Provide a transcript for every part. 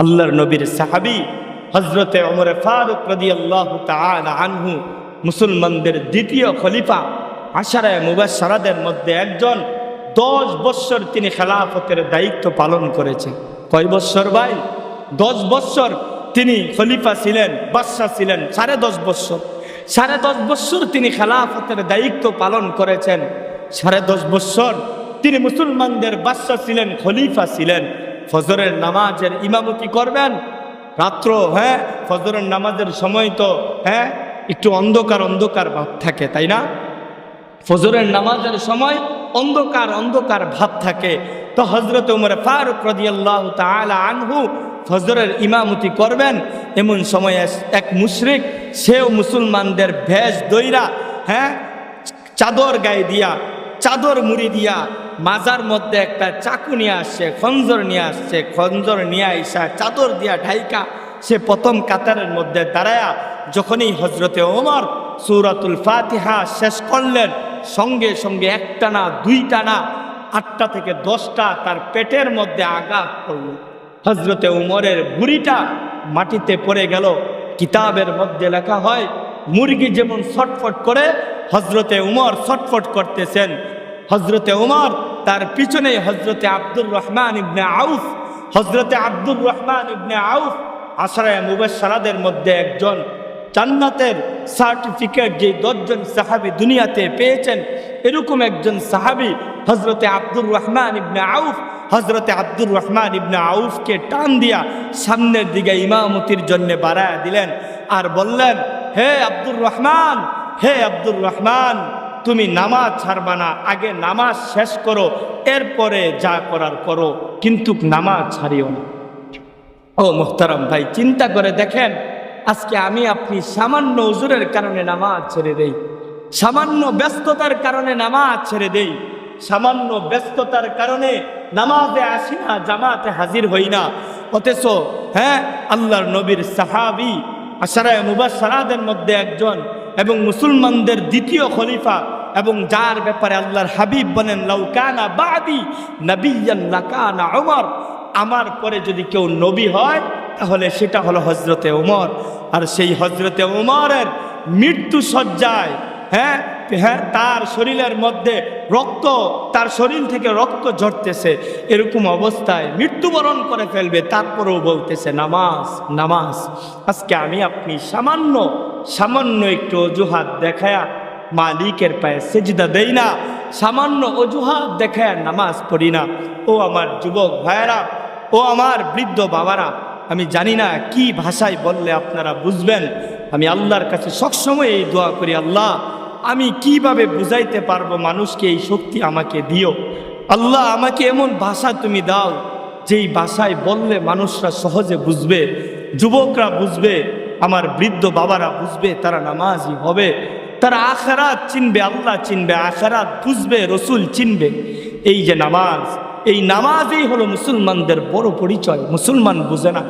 আল্লাহর নবীর সাহাবি হজরতে অমরে ফারুক রদি আল্লাহ আনহু মুসলমানদের দ্বিতীয় খলিফা আশারায় মুবাসারাদের মধ্যে একজন। দশ বৎসর তিনি খেলাফতের দায়িত্ব পালন করেছেন। কয় বৎসর ভাই? দশ বৎসর তিনি খলিফা ছিলেন, বাদশাহ ছিলেন, সাড়ে দশ বৎসর। সাড়ে দশ বৎসর তিনি খেলাফতের দায়িত্ব পালন করেছেন। সাড়ে দশ বৎসর তিনি মুসলমানদের বাদশাহ ছিলেন, খলিফা ছিলেন। ফজরের নামাজের ইমামতি করবেন? রাত্র হ্যাঁ? ফজরের নামাজের সময় তো হ্যাঁ? একটু অন্ধকার অন্ধকার ভাব থাকে, তাই না? ফজরের নামাজের সময় অন্ধকার অন্ধকার ভাব থাকে। তো হজরত উমর ফারুক রদিয়াল্লাহ তালা আনহু ফজরের ইমামতি করবেন। এমন সময় এক মুশরিক, সেও মুসলমানদের ভেষ দইরা হ্যাঁ? চাদর গায়ে দিয়া চাদর মুড়ি দিয়া মাজার মধ্যে একটা চাকু নিয়ে আসছে, খঞ্জর নিয়ে আসছে, খঞ্জর নিয়ে আইসা চাদর দিয়া ঢাইকা সে প্রথম কাতারের মধ্যে দাঁড়ায়া যখনই হজরতে ওমর সূরাতুল ফাতিহা শেষ করলেন, সঙ্গে সঙ্গে একটা না দুইটা না আটটা থেকে দশটা তার পেটের মধ্যে আঘাত করল। হজরতে উমরের বুড়িটা মাটিতে পড়ে গেল, কিতাবের মধ্যে লেখা হয়, মুরগি যেমন ছটফট করে হজরতে উমর ছটফট করতেছেন হজরতে উমর, তার পিছনে হজরতে আব্দুর রহমান ইবনে আউফ হজরতে আব্দুর রহমান ইবনে আউফ আশরায় মুবাসারাদের মধ্যে একজন জান্নাতের সার্টিফিকেট যে দশজন সাহাবি দুনিয়াতে পেয়েছেন, এরকম একজন সাহাবি হজরতে আব্দুর রহমান ইবনে আউফ হজরতে আব্দুর রহমান ইবনে আউফকে টান দিয়া সামনের দিকে ইমামতির জন্য বাড়ায় দিলেন আর বললেন, হে আব্দুর রহমান, হে আব্দুর রহমান তুমি নামাজ ছাড়বা না, আগে নামাজ শেষ করো, এরপরে যা করার করো, কিন্তু নামাজ ছাড়িও না। ও মোহতারাম ভাই, চিন্তা করে দেখেন, আজকে আমি আপনি সামান্য উজুরের কারণে নামাজ ছেড়ে দেই, সামান্য ব্যস্ততার কারণে নামাজ ছেড়ে দেই, সামান্য ব্যস্ততার কারণে নামাজে আসি না, জামাতে হাজির হই না। অথচ হ্যাঁ আল্লাহর নবীর সাহাবি, আশারায় মুবাসারাদের মধ্যে একজন এবং মুসলমানদের দ্বিতীয় খলিফা এবং যার ব্যাপারে আল্লাহর হাবিব বলেন লাউকানা বাদি নবিয়ান লাকানা ওমর আমার পরে যদি কেউ নবী হয়, তাহলে সেটা হলো হজরতে ওমর আর সেই হজরতে ওমরের মৃত্যু সজ্জায় হ্যাঁ হ্যাঁ তার শরীরের মধ্যে রক্ত, তার শরীর থেকে রক্ত ঝরতেছে, এরকম অবস্থায় মৃত্যুবরণ করে ফেলবে, তারপরেও বলতেছে, নামাজ নামাজ, আজকে আমি আপনি সামান্য সামান্য একটু অজুহাত দেখায়া মালিকের পায়ে সেজদা দেই না। সামান্য অজুহাত দেখায় নামাজ পড়ি না। ও আমার যুবক ভাইয়েরা, ও আমার বৃদ্ধ বাবারা, আমি জানি না কি ভাষায় বললে আপনারা বুঝবেন। আমি আল্লাহর কাছে সবসময় এই দোয়া করি, আল্লাহ, আমি কীভাবে বুঝাইতে পারব মানুষকে এই শক্তি আমাকে দিও? আল্লাহ, আমাকে এমন ভাষা তুমি দাও, যেই ভাষায় বললে মানুষরা সহজে বুঝবে, যুবকরা বুঝবে আমার বৃদ্ধ বাবারা বুঝবে, তারা নামাজই হবে। তারা আখেরাত চিনবে, আল্লাহ চিনবে, আখেরাত বুঝবে, রসুল চিনবে। এই যে নামাজ, এই নামাজই হলো মুসলমানদের বড় পরিচয়, মুসলমান বুঝে না।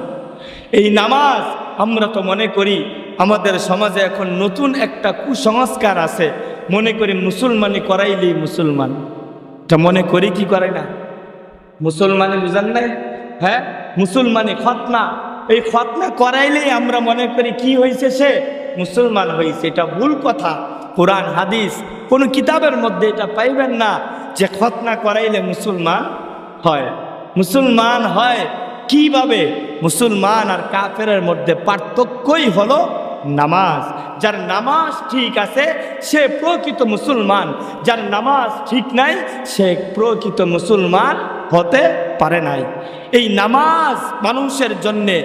এই নামাজ আমরা তো মনে করি, আমাদের সমাজে এখন নতুন একটা কুসংস্কার আছে। মনে করি মুসলমানি করাইলেই মুসলমান। তা মনে করি কি করে না? মুসলমানি বুঝান নাই? হ্যাঁ? মুসলমানি খতনা। এই খতনা করাইলেই আমরা মনে করি কি হয়েছে সে? মুসলমান হয়েছে এটা ভুল কথা। কোরআন, হাদিস, কোনো কিতাবের মধ্যে এটা পাইবেন না যে খতনা করাইলে মুসলমান হয়। মুসলমান হয় কীভাবে? মুসলমান আর কাফেরের মধ্যে পার্থক্যই হলো নামাজ। যার নামাজ ঠিক আছে, সে প্রকৃত মুসলমান। যার নামাজ ঠিক নাই, সে প্রকৃত মুসলমান হতে পারে নাই। এই নামাজ মানুষের জন্যে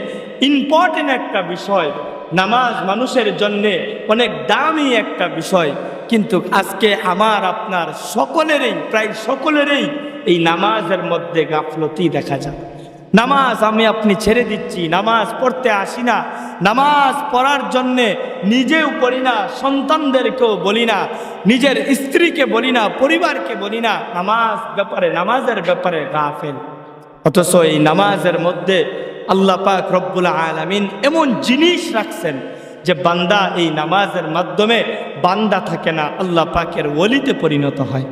ইম্পর্টেন্ট একটা বিষয়। নামাজ মানুষের জন্যে অনেক দামি একটা বিষয়। কিন্তু আজকে আমার, আপনার সকলেরই, প্রায় সকলেরই এই নামাজের মধ্যে গাফলতি দেখা যায়। নামাজ আমি আপনি ছেড়ে দিচ্ছি, নামাজ পড়তে আসি না। নামাজ পড়ার জন্যে নিজেও পড়ি না, সন্তানদেরকেও বলি না, নিজের স্ত্রীকে বলি না, পরিবারকে বলি না। নামাজ ব্যাপারে, নামাজের ব্যাপারে গাফেল। অথচ এই নামাজের মধ্যে আল্লাহ পাক রব্বুল আলামিন এমন জিনিস রাখছেন যে বান্দা এই নামাজের মাধ্যমে বান্দা থাকে না, আল্লাহ পাকের ওলিতে পরিণত হয়।